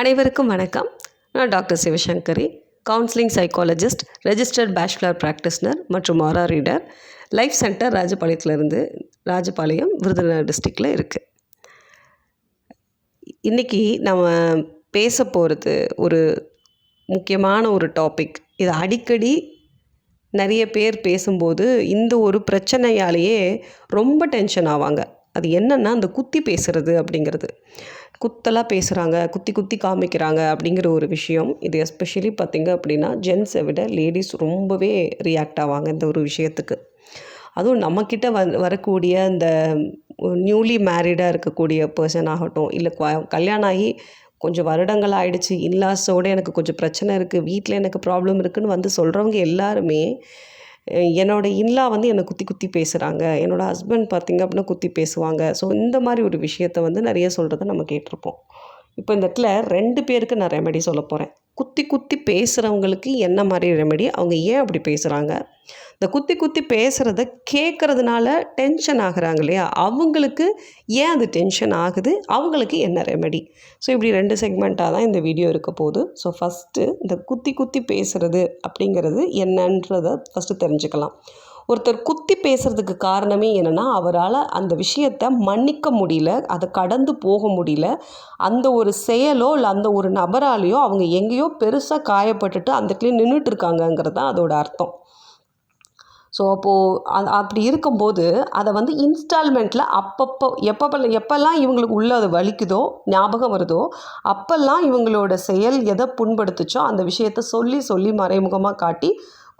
அனைவருக்கும் வணக்கம். நான் doctor Sivasankari counselling psychologist registered bachelor practitioner மற்றும் ஆரா ரீடர் லைஃப் சென்டர் ராஜபாளையத்துலேருந்து ராஜபாளையம் விருதுநகர் டிஸ்ட்ரிக்டில் இருக்குது இன்றைக்கி நம்ம பேச போகிறது ஒரு முக்கியமான ஒரு டாபிக் இது அடிக்கடி நிறைய பேர் பேசும்போது இந்த ஒரு பிரச்சனையாலேயே ரொம்ப டென்ஷன் ஆவாங்க. அது என்னென்னா அந்த குத்தி பேசுகிறது அப்படிங்கிறது. குத்தலாக பேசுகிறாங்க குத்தி குத்தி காமிக்கிறாங்க அப்படிங்கிற ஒரு விஷயம். இது எஸ்பெஷலி பார்த்திங்க அப்படின்னா ஜென்ஸை விட லேடிஸ் ரொம்பவே ரியாக்ட் ஆவாங்க இந்த ஒரு விஷயத்துக்கு. அதுவும் நம்மக்கிட்ட வ வரக்கூடிய இந்த நியூலி மேரிடாக இருக்கக்கூடிய பர்சன் ஆகட்டும் இல்லை கல்யாணம் ஆகி கொஞ்சம் வருடங்கள் ஆயிடுச்சு இன்லாஸோடு எனக்கு கொஞ்சம் பிரச்சனை இருக்குது வீட்டில் எனக்கு ப்ராப்ளம் இருக்குதுன்னு வந்து சொல்கிறவங்க எல்லாருமே என்னோடய இன்லா வந்து என்னை குத்தி குத்தி பேசுகிறாங்க என்னோடய ஹஸ்பண்ட் பார்த்திங்க அப்படின்னா குத்தி பேசுவாங்க. ஸோ இந்த மாதிரி ஒரு விஷயத்த வந்து நிறைய சொல்கிறத நம்ம கேட்டிருப்போம். இப்போ இந்த இடத்துல ரெண்டு பேருக்கு நான் ரெமெடி சொல்ல போகிறேன் குத்தி குத்தி பேசுகிறவங்களுக்கு என்ன மாதிரி ரெமெடி அவங்க ஏன் அப்படி பேசுகிறாங்க இந்த குத்தி குத்தி பேசுகிறத கேட்குறதுனால டென்ஷன் ஆகிறாங்க இல்லையா? அவங்களுக்கு ஏன் அது டென்ஷன் ஆகுது? அவங்களுக்கு என்ன ரெமெடி ஸோ இப்படி ரெண்டு செக்மெண்ட்டாக தான் இந்த வீடியோ இருக்க போகுது. ஸோ ஃபஸ்ட்டு இந்த குத்தி குத்தி பேசுகிறது அப்படிங்கிறது என்னன்றதை ஃபஸ்ட்டு தெரிஞ்சுக்கலாம். ஒருத்தர் குத்தி பேசுகிறதுக்கு காரணமே என்னென்னா அவரால் அந்த விஷயத்தை மன்னிக்க முடியல அதை கடந்து போக முடியல. அந்த ஒரு செயலோ இல்லை அந்த ஒரு நபராலேயோ அவங்க எங்கேயோ பெருசாக காயப்பட்டுட்டு அந்த இடத்துல நின்றுட்டு இருக்காங்கங்கிறது தான் அதோட அர்த்தம். ஸோ அப்போது அது அப்படி இருக்கும்போது அதை வந்து இன்ஸ்டால்மெண்ட்டில் அப்பப்போ எப்பப்போ எப்போல்லாம் இவங்களுக்கு உள்ளே அது வலிக்குதோ ஞாபகம் வருதோ அப்போல்லாம் இவங்களோட செயல் எதை புண்படுத்துச்சோ அந்த விஷயத்த சொல்லி சொல்லி மறைமுகமாக காட்டி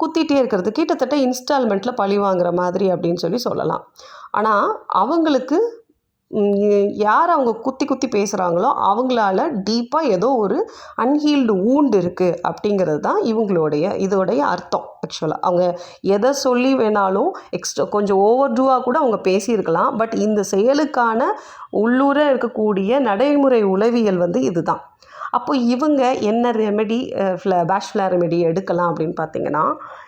குத்திகிட்டே இருக்கிறது. கிட்டத்தட்ட இன்ஸ்டால்மெண்ட்டில் பழி வாங்குற மாதிரி அப்படின்னு சொல்லி சொல்லலாம். ஆனால் அவங்களுக்கு யார் அவங்க குத்தி குத்தி பேசுகிறாங்களோ அவங்களால டீப்பாக ஏதோ ஒரு அன்ஹீல்டு ஊண்டு இருக்குது அப்படிங்கிறது தான் இவங்களுடைய இதோடைய அர்த்தம் ஆக்சுவலாக அவங்க எதை சொல்லி வேணாலும் எக்ஸ்ட்ரா கொஞ்சம் ஓவர் டூவாக கூட அவங்க பேசியிருக்கலாம். பட் இந்த செயலுக்கான உள்ளூர இருக்கக்கூடிய நடைமுறை உளவியல் வந்து இதுதான் அப்போ இவங்க என்ன ரெமெடி ஃப்ள பேஷ் ஃப்ளா ரெமெடி எடுக்கலாம் அப்படின்னு பார்த்தீங்கன்னா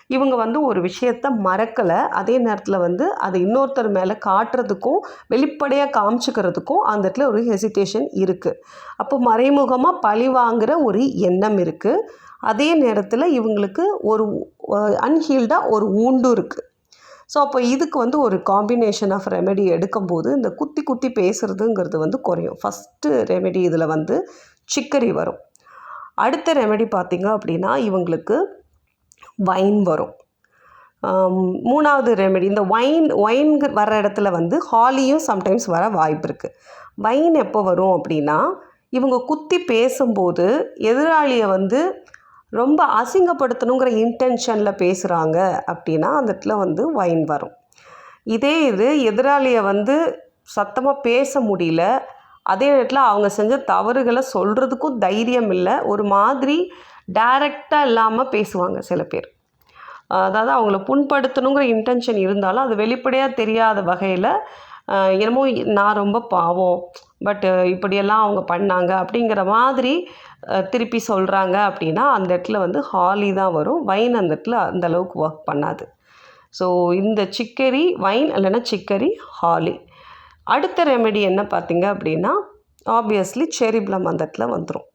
இவங்க வந்து ஒரு விஷயத்த மறக்கலை. அதே நேரத்தில் வந்து அதை இன்னொருத்தர் மேலே காட்டுறதுக்கும் வெளிப்படையாக காமிச்சிக்கிறதுக்கும் அந்த இடத்துல ஒரு ஹெசிடேஷன் இருக்குது அப்போ மறைமுகமாக பழி வாங்குகிற ஒரு எண்ணம் இருக்குது அதே நேரத்தில் இவங்களுக்கு ஒரு அன்ஹீல்டாக ஒரு ஊண்டு இருக்குது ஸோ அப்போ இதுக்கு வந்து ஒரு காம்பினேஷன் ஆஃப் ரெமெடி எடுக்கும்போது இந்த குத்தி குத்தி பேசுகிறதுங்கிறது வந்து குறையும். ஃபஸ்ட்டு ரெமெடி இதில் வந்து சிக்கரி வரும். அடுத்த ரெமெடி பார்த்திங்க அப்படின்னா இவங்களுக்கு வைன் வரும். மூணாவது ரெமெடி இந்த ஒயின் ஒயின் வர இடத்துல வந்து ஹாலியும் சம்டைம்ஸ் வர வாய்ப்பு இருக்குது வைன் எப்போ வரும் அப்படின்னா இவங்க குத்தி பேசும்போது எதிராளியை வந்து ரொம்ப அசிங்கப்படுத்தணுங்கிற இன்டென்ஷனில் பேசுகிறாங்க அப்படின்னா அந்த இடத்துல வந்து வைன் வரும். இதே இது எதிராளியை வந்து சத்தமாக பேச முடியல அதே இடத்துல அவங்க செஞ்ச தவறுகளை சொல்கிறதுக்கும் தைரியம் இல்லை. ஒரு மாதிரி டைரெக்டாக இல்லாமல் பேசுவாங்க சில பேர். அதாவது அவங்கள புண்படுத்தணுங்கிற இன்டென்ஷன் இருந்தாலும் அது வெளிப்படையாக தெரியாத வகையில் என்னமோ நான் ரொம்ப பாவம் பட் இப்படியெல்லாம் அவங்க பண்ணாங்க அப்படிங்கிற மாதிரி திருப்பி சொல்கிறாங்க அப்படின்னா அந்த இடத்துல வந்து ஹாலி தான் வரும். வைன் அந்த இடத்துல அந்த அளவுக்கு ஒர்க் பண்ணாது. ஸோ இந்த சிக்கரி வைன் இல்லைன்னா சிக்கரி ஹாலி அடுத்த ரெமெடி என்ன பார்த்தீங்க அப்படின்னா ஆப்வியஸ்லி செரி ப்ளம் அந்த இடத்துல வந்துடும்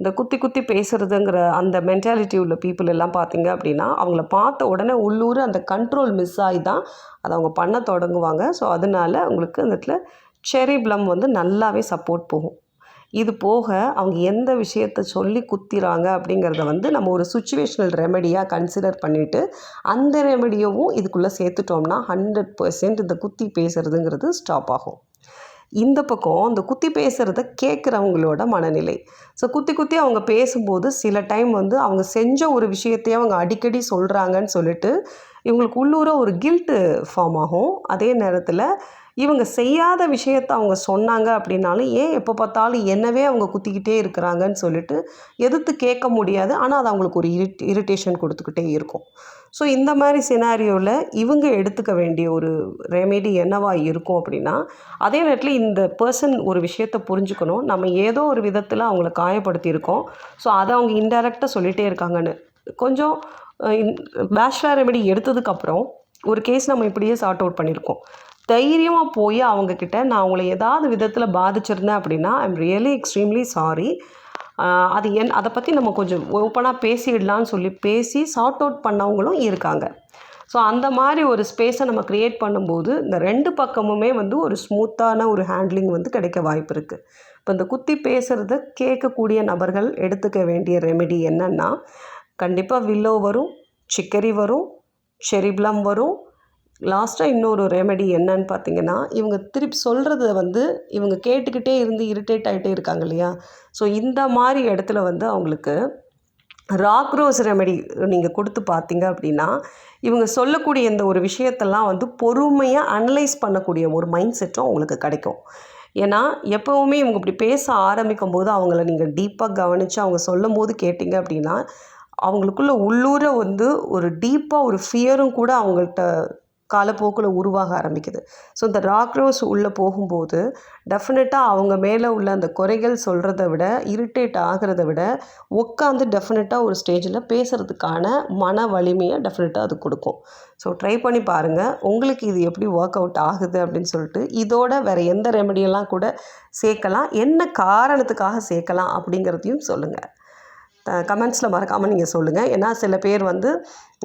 இந்த குத்தி குத்தி பேசுகிறதுங்கிற அந்த மென்டாலிட்டி உள்ள பீப்புள் எல்லாம் பார்த்தீங்க அப்படின்னா அவங்கள பார்த்த உடனே உள்ளூர் அந்த கண்ட்ரோல் மிஸ் ஆகி தான் அதை அவங்க பண்ண தொடங்குவாங்க. ஸோ அதனால அவங்களுக்கு அந்த இடத்துல செரி ப்ளம் வந்து நல்லாவே சப்போர்ட் போகும். இது போக அவங்க எந்த விஷயத்த சொல்லி குத்திறாங்க அப்படிங்கிறத வந்து நம்ம ஒரு சுச்சுவேஷனல் ரெமெடியாக கன்சிடர் பண்ணிவிட்டு அந்த ரெமெடியவும் இதுக்குள்ளே சேர்த்துட்டோம்னா ஹண்ட்ரட் பர்சன்ட் இந்த குத்தி பேசுகிறதுங்கிறது ஸ்டாப் ஆகும். இந்த பக்கம் இந்த குத்தி பேசுகிறத கேட்குறவங்களோட மனநிலை. ஸோ குத்தி குத்தி அவங்க பேசும்போது சில டைம் வந்து அவங்க செஞ்ச ஒரு விஷயத்தையே அவங்க அடிக்கடி சொல்கிறாங்கன்னு சொல்லிட்டு இவங்களுக்கு உள்ளூர ஒரு கில்ட்டு ஃபார்ம் ஆகும். அதே நேரத்தில் இவங்க செய்யாத விஷயத்த அவங்க சொன்னாங்க அப்படின்னாலும் ஏன் எப்போ பார்த்தாலும் என்னவே அவங்க குத்திக்கிட்டே இருக்கிறாங்கன்னு சொல்லிட்டு எதிர்த்து கேட்க முடியாது. ஆனால் அது அவங்களுக்கு ஒரு இரிட் இரிட்டேஷன் கொடுத்துக்கிட்டே இருக்கும். ஸோ இந்த மாதிரி சினாரியோவில் இவங்க எடுத்துக்க வேண்டிய ஒரு ரெமெடி என்னவா இருக்கும் அப்படின்னா அதே நேரத்தில் இந்த பர்சன் ஒரு விஷயத்தை புரிஞ்சுக்கணும். நம்ம ஏதோ ஒரு விதத்தில் அவங்கள காயப்படுத்தியிருக்கோம். ஸோ அதை அவங்க இன்டெரக்டாக சொல்லிகிட்டே இருக்காங்கன்னு. கொஞ்சம் பேச்சுலர் ரெமெடி எடுத்ததுக்கப்புறம் ஒரு கேஸ் நம்ம இப்படியே சார்ட் அவுட் பண்ணியிருக்கோம். தைரியமாக போய் அவங்கக்கிட்ட நான் உங்களை ஏதாவது விதத்தில் பாதிச்சிருந்தேன் அப்படின்னா ஐம் ரியலி எக்ஸ்ட்ரீம்லி சாரி அது என் அதை பற்றி நம்ம கொஞ்சம் ஓப்பனாக பேசிடலான்னு சொல்லி பேசி சார்ட் அவுட் பண்ணவங்களும் இருக்காங்க. ஸோ அந்த மாதிரி ஒரு ஸ்பேஸை நம்ம க்ரியேட் பண்ணும்போது இந்த ரெண்டு பக்கமுமே வந்து ஒரு ஸ்மூத்தான ஒரு ஹேண்ட்லிங் வந்து கிடைக்க வாய்ப்பு இருக்குது இப்போ இந்த குத்தி பேசுகிறத கேட்கக்கூடிய நபர்கள் எடுத்துக்க வேண்டிய ரெமெடி என்னென்னா கண்டிப்பாக வில்லோ வரும் சிக்கரி வரும் செரிப்ளம் வரும் லாஸ்ட்டாக இன்னொரு ரெமெடி என்னன்னு பார்த்தீங்கன்னா இவங்க திருப்பி சொல்கிறத வந்து இவங்க கேட்டுக்கிட்டே இருந்து இரிட்டேட் ஆகிட்டே இருக்காங்க இல்லையா? ஸோ இந்த மாதிரி இடத்துல வந்து அவங்களுக்கு ராக் ரோஸ் ரெமெடி நீங்கள் கொடுத்து பார்த்தீங்க அப்படின்னா இவங்க சொல்லக்கூடிய இந்த ஒரு விஷயத்தெல்லாம் வந்து பொறுமையாக அனலைஸ் பண்ணக்கூடிய ஒரு மைண்ட் செட்டும் அவங்களுக்கு கிடைக்கும். ஏன்னா எப்போவுமே இவங்க இப்படி பேச ஆரம்பிக்கும் போது அவங்கள நீங்கள் டீப்பாக கவனித்து அவங்க சொல்லும் போது கேட்டிங்க அப்படின்னா அவங்களுக்குள்ள உள்ளூர வந்து ஒரு டீப்பாக ஒரு ஃபியரும் கூட அவங்கள்ட்ட காலப்போக்கில் உருவாக ஆரம்பிக்குது. ஸோ இந்த ராக் ரோஸ் உள்ளே போகும்போது டெஃபினட்டாக அவங்க மேலே உள்ள அந்த குறைகள் சொல்கிறத விட இரிட்டேட் ஆகிறத விட உட்காந்து டெஃபினட்டாக ஒரு ஸ்டேஜில் பேசுகிறதுக்கான மன வலிமையை டெஃபினட்டாக அது கொடுக்கும். ஸோ ட்ரை பண்ணி பாருங்கள் உங்களுக்கு இது எப்படி ஒர்க் அவுட் ஆகுது அப்படின்னு சொல்லிட்டு இதோட வேறு எந்த ரெமெடியெல்லாம் கூட சேர்க்கலாம். என்ன காரணத்துக்காக சேர்க்கலாம் அப்படிங்கிறதையும் சொல்லுங்கள் கமெண்ட்ஸில் மறக்காமல் நீங்கள் சொல்லுங்கள் ஏன்னா சில பேர் வந்து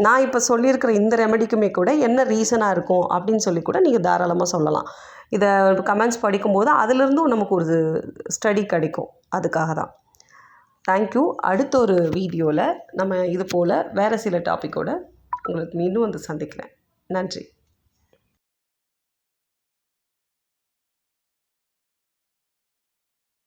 நான் இப்போ சொல்லியிருக்கிற இந்த ரெமெடிக்குமே கூட என்ன ரீசனாக இருக்கும் அப்படின்னு சொல்லி கூட நீங்கள் தாராளமாக சொல்லலாம். இதை கமெண்ட்ஸ் படிக்கும்போது அதிலிருந்தும் நமக்கு ஒரு ஸ்டடி கிடைக்கும். அதுக்காக தான். தேங்க்யூ அடுத்த ஒரு வீடியோவில் நம்ம இது போல் வேறு சில டாப்பிக்கோட உங்களுக்கு மீண்டும் வந்து சந்திக்கிறேன். நன்றி.